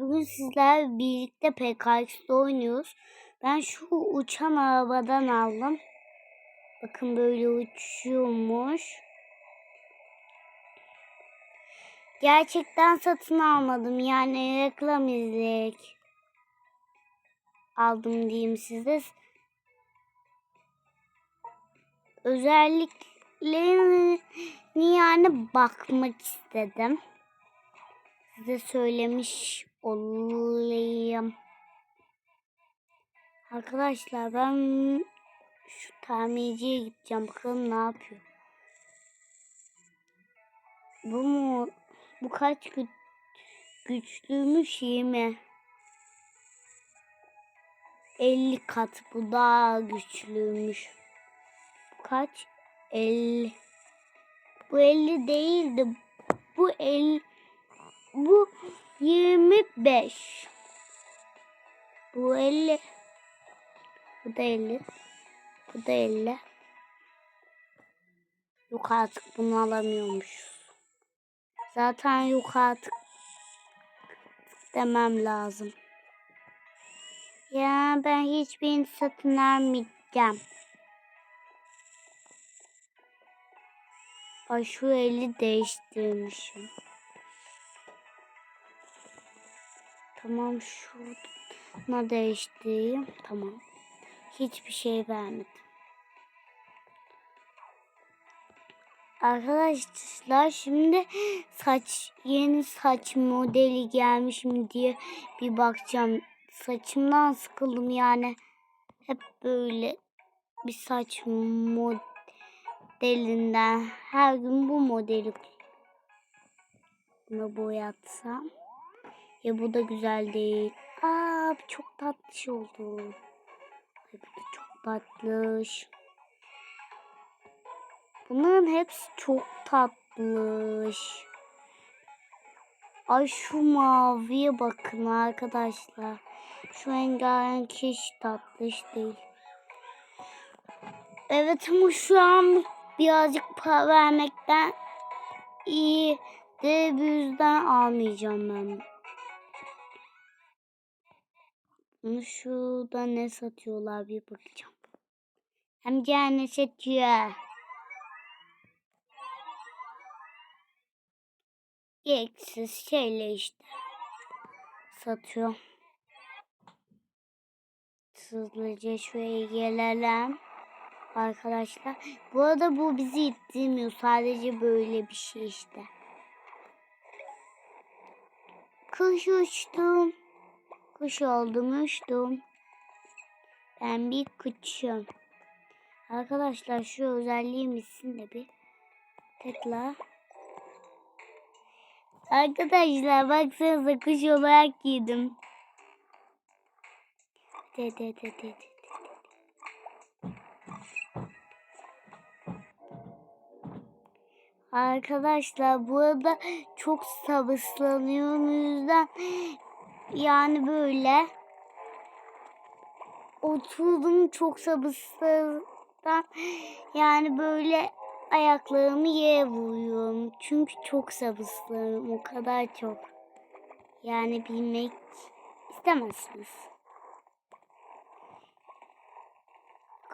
Bugün sizlerle birlikte PKX'de oynuyoruz. Ben şu uçan arabadan aldım. Bakın böyle uçuyormuş. Gerçekten satın almadım. Yani reklam izleyerek aldım diyeyim size. Özelliklerini yani bakmak istedim. Size söylemiş olayım. Arkadaşlar ben şu tamirciye gideceğim. Bakalım ne yapıyor. Bu mu? Bu kaç gü güçlüymüş 20. 50 kat. Bu daha güçlüymüş. Bu kaç? 50. Bu 50 değildi. Bu 50. Bu 25. Bu 50. Bu da 50. Bu da 50. Yok artık bunu alamıyormuşuz. Zaten yok artık demem lazım. Ya ben hiçbirini satın almayacağım. Ay şu eli değiştirmişim. Tamam şuna değiştireyim. Tamam. Hiçbir şey vermedim. Arkadaşlar şimdi saç yeni saç modeli gelmiş mi diye bir bakacağım. Saçımdan sıkıldım yani. Hep böyle bir saç modelinden her gün bu modeli boyatsam. Ya bu da güzel değil. Aa bu çok tatlış oldu. Ay, bu da çok tatlış. Bunların hepsi çok tatlış. Ay şu maviye bakın arkadaşlar. Şu rengarenk hiç tatlış değil. Evet ama şu an birazcık para vermekten iyi de bu yüzden almayacağım ben. Şurada ne satıyorlar bir bakacağım. Amca ne satıyor? Gereksiz şeyler işte. Satıyor. Hızlıca şuraya gelelim. Arkadaşlar. Bu arada bu bizi ittirmiyor. Sadece böyle bir şey işte. Kuş uçtum. Kuş oldum uçtum. Ben bir kuşum. Arkadaşlar şu özelliğim bitsin de bir. Tekrar. Arkadaşlar baksanıza kuş olarak giydim. De de de de de. Arkadaşlar burada çok sabırsızlanıyorum yüzden yani böyle oturdum çok sabırsızdan yani böyle ayaklarımı yere vuruyorum. Çünkü çok sabırsızlanıyorum o kadar çok. Yani bilmek istemezsiniz.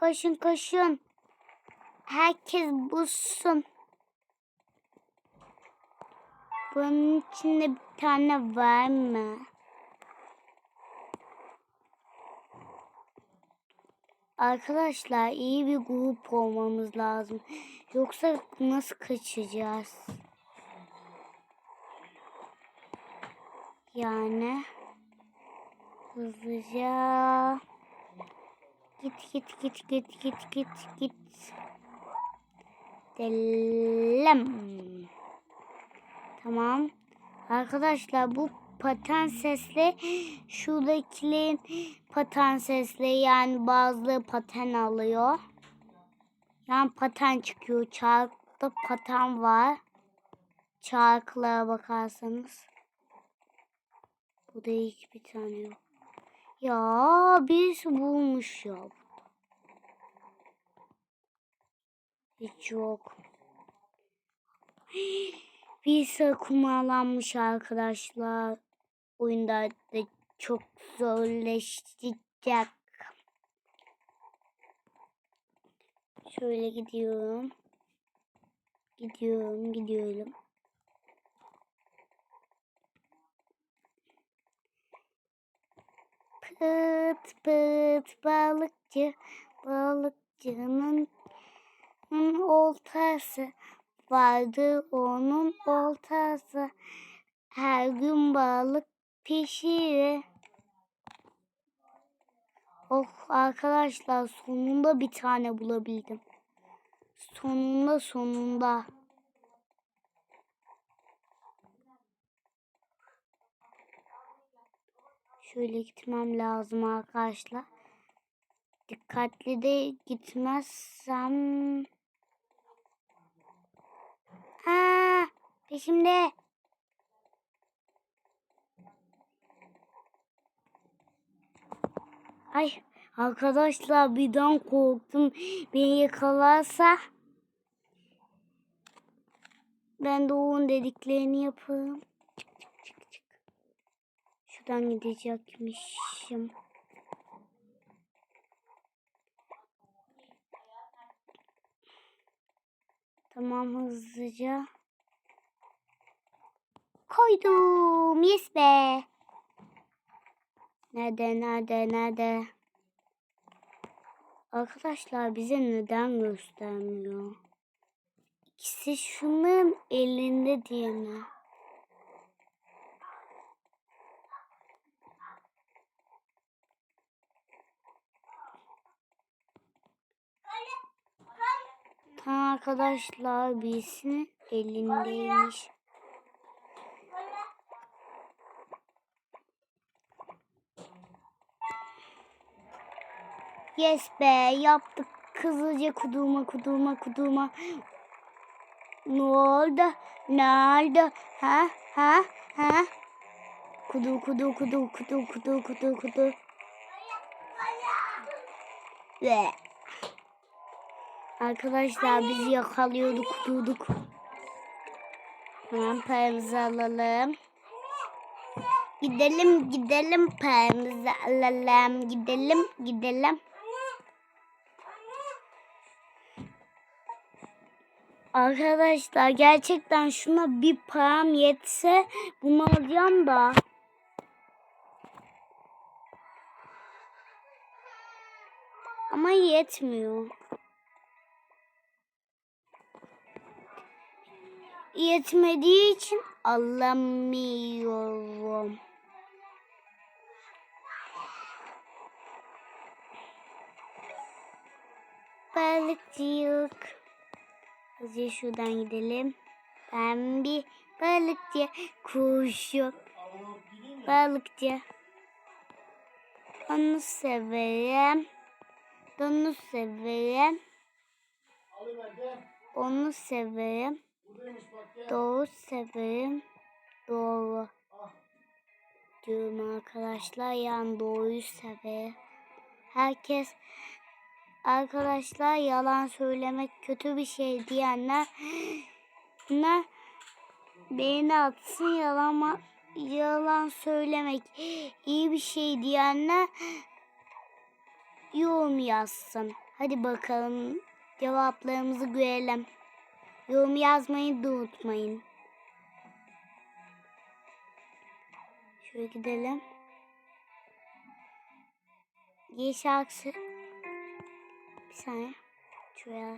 Koşun koşun. Herkes bulsun. Bunun içinde bir tane var mı? Arkadaşlar iyi bir grup olmamız lazım. Yoksa nasıl kaçacağız? Yani hızlıca git git git git git git git. Delim. Tamam. Arkadaşlar bu paten sesle şuradakilerin paten sesle yani bazıları paten alıyor. Yani paten çıkıyor. Çarkta paten var. Çarklara bakarsanız. Bu da hiç bir tane yok. Ya birisi bulmuş ya. Hiç yok. Bir kumarlanmış arkadaşlar. Oyunda da çok zorlaşacak. Şöyle gidiyorum. Gidiyorum, gidiyorum. Pıt pıt balıkçı, balıkçının oltası vardı onun oltası. Her gün balık pişirir. Oh arkadaşlar sonunda bir tane bulabildim. Sonunda sonunda. Şöyle gitmem lazım arkadaşlar. Dikkatli de gitmezsem... Aa, peşimde. Ay arkadaşlar birden korktum. Beni yakalarsa ben de onun dediklerini yaparım. Çık çık çık çık. Şuradan gidecekmişim. Tamam hızlıca. Koydum. Yes be. Nerede nerede nerede? Arkadaşlar bize neden göstermiyor? İkisi şunların elinde diye mi? Tamam arkadaşlar birisinin elindeymiş. Yes be yaptık kızılca kudurma kudurma kudurma. Ne oldu? Ne oldu? Ha ha ha? Kudur kudur kudur kudur kudur kudur kudur. Ve Arkadaşlar biz yakalıyorduk kudurduk. Hemen paramızı alalım. Gidelim gidelim paramızı alalım. Gidelim gidelim. Arkadaşlar gerçekten şuna bir param yetse bunu alacağım da. Ama yetmiyor. Yetmediği için alamıyorum. Balıkçılık. Hızlıca şuradan gidelim. Ben bir balıkçı kuşum. Balıkçı. Onu severim. Onu severim. Onu severim. Doğru severim. Doğru. Diyorum arkadaşlar. Yani doğruyu severim. Herkes arkadaşlar yalan söylemek kötü bir şey diyenler ne beğeni atsın yalan yalan söylemek iyi bir şey diyenler yorum yazsın. Hadi bakalım cevaplarımızı görelim. Yorum yazmayı da unutmayın. Şöyle gidelim. Ye şarkısı. Bir saniye. Şuraya.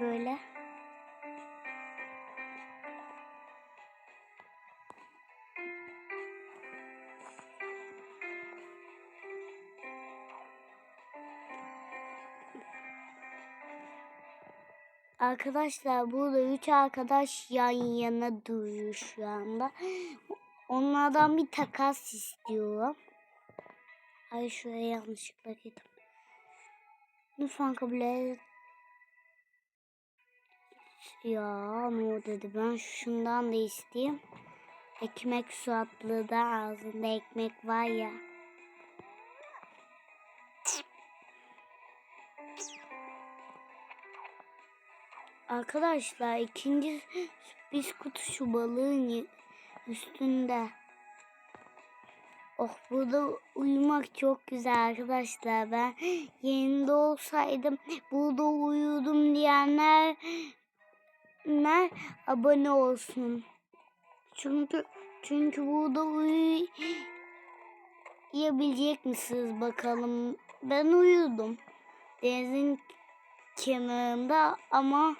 Böyle. Arkadaşlar burada üç arkadaş yan yana duruyor şu anda. Onlardan bir takas istiyorum. Ay şuraya yanlışlıkla gittim. Lütfen kabul et. Ya ne dedi ben şundan da isteyeyim. Ekmek suatlı da ağzında ekmek var ya. Arkadaşlar ikinci sürpriz kutu şu balığın üstünde. Oh burada uyumak çok güzel arkadaşlar. Ben yerinde olsaydım burada uyudum diyenler ner abone olsun. Çünkü çünkü burada uyuyabilecek misiniz bakalım. Ben uyudum. Denizin kenarında ama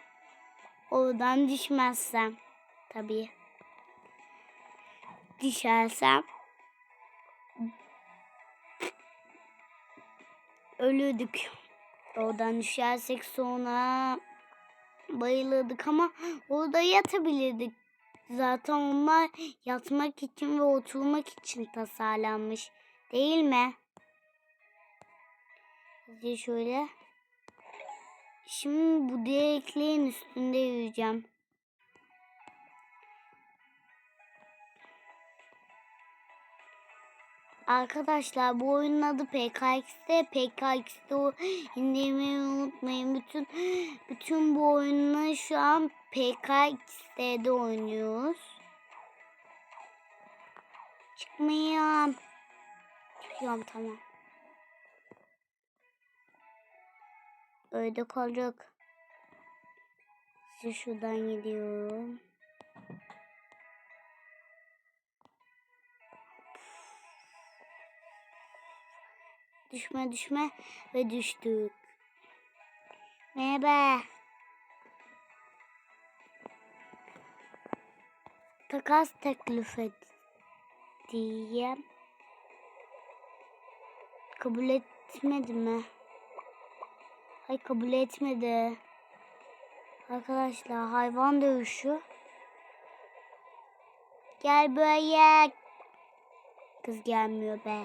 oradan düşmezsem tabii. Düşersem ölürdük. Oradan düşersek sonra bayılırdık ama orada yatabilirdik. Zaten onlar yatmak için ve oturmak için tasarlanmış. Değil mi? Hadi şöyle. Şimdi bu direklerin üstünde yürüyeceğim. Arkadaşlar bu oyunun adı PKX'de. PKX'de o indirmeyi unutmayın. Bütün bütün bu oyunları şu an PKX'de oynuyoruz. Çıkmayayım. Çıkıyorum tamam. Öyle kalacak. Size şuradan gidiyorum. Düşme düşme ve düştük. Merhaba. Takas teklif et diye kabul etmedi mi? Hayır kabul etmedi. Arkadaşlar hayvan dövüşü. Gel buraya. Kız gelmiyor be.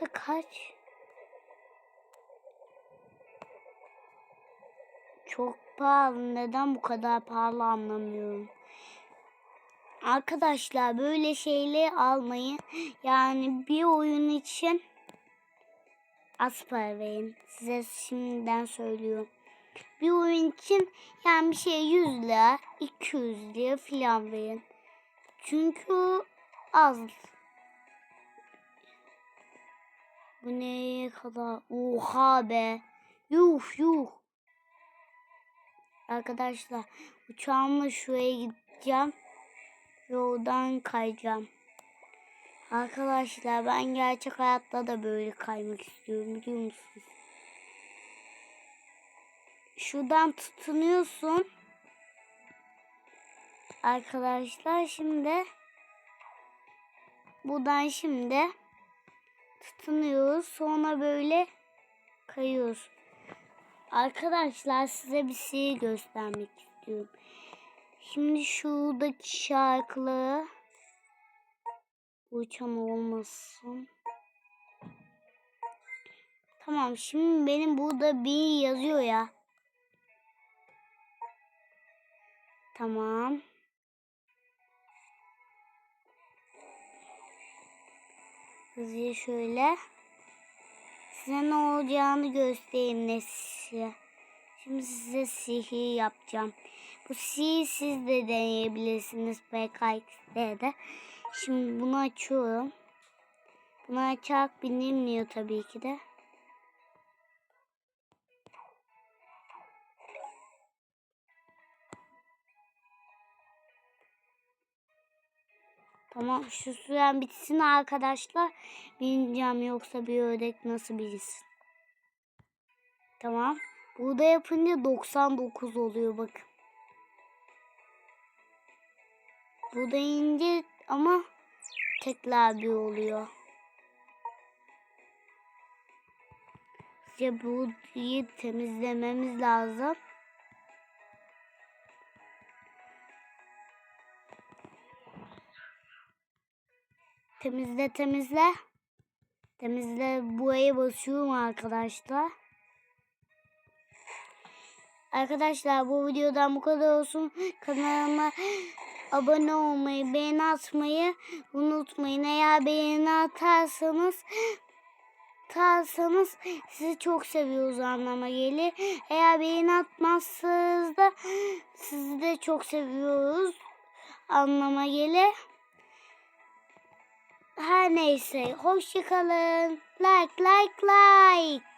Da kaç? Çok pahalı. Neden bu kadar pahalı anlamıyorum. Arkadaşlar böyle şeyleri almayın. Yani bir oyun için az para verin. Size şimdiden söylüyorum. Bir oyun için yani bir şey 100 lira, 200 lira falan verin. Çünkü az. Bu ne kadar? Oha be. Yuh yuh. Arkadaşlar uçağımla şuraya gideceğim. Yoldan kayacağım. Arkadaşlar ben gerçek hayatta da böyle kaymak istiyorum biliyor musunuz? Şuradan tutunuyorsun. Arkadaşlar şimdi buradan şimdi tutunuyoruz. Sonra böyle kayıyoruz. Arkadaşlar size bir şey göstermek istiyorum. Şimdi şuradaki şarkıları uçan olmasın. Tamam şimdi benim burada bir yazıyor ya. Tamam. Hızlıca şöyle. Size ne olacağını göstereyim Nesli'ye. Şimdi size sihir yapacağım. Bu sihir siz de deneyebilirsiniz PKX'de de. Şimdi bunu açıyorum. Bunu açarak bilinmiyor tabii ki de. Tamam şu süren bitsin arkadaşlar. Bineceğim yoksa bir ördek nasıl bilsin. Tamam. Burada yapınca 99 oluyor bakın. Burada ince ama tekrar bir oluyor. İşte burayı temizlememiz lazım. Temizle temizle. Temizle buraya basıyorum arkadaşlar. Arkadaşlar bu videodan bu kadar olsun. Kanalıma abone olmayı, beğeni atmayı unutmayın. Eğer beğeni atarsanız atarsanız sizi çok seviyoruz anlama gelir. Eğer beğeni atmazsanız da sizi de çok seviyoruz anlama gelir. Her neyse hoşçakalın. Like like like.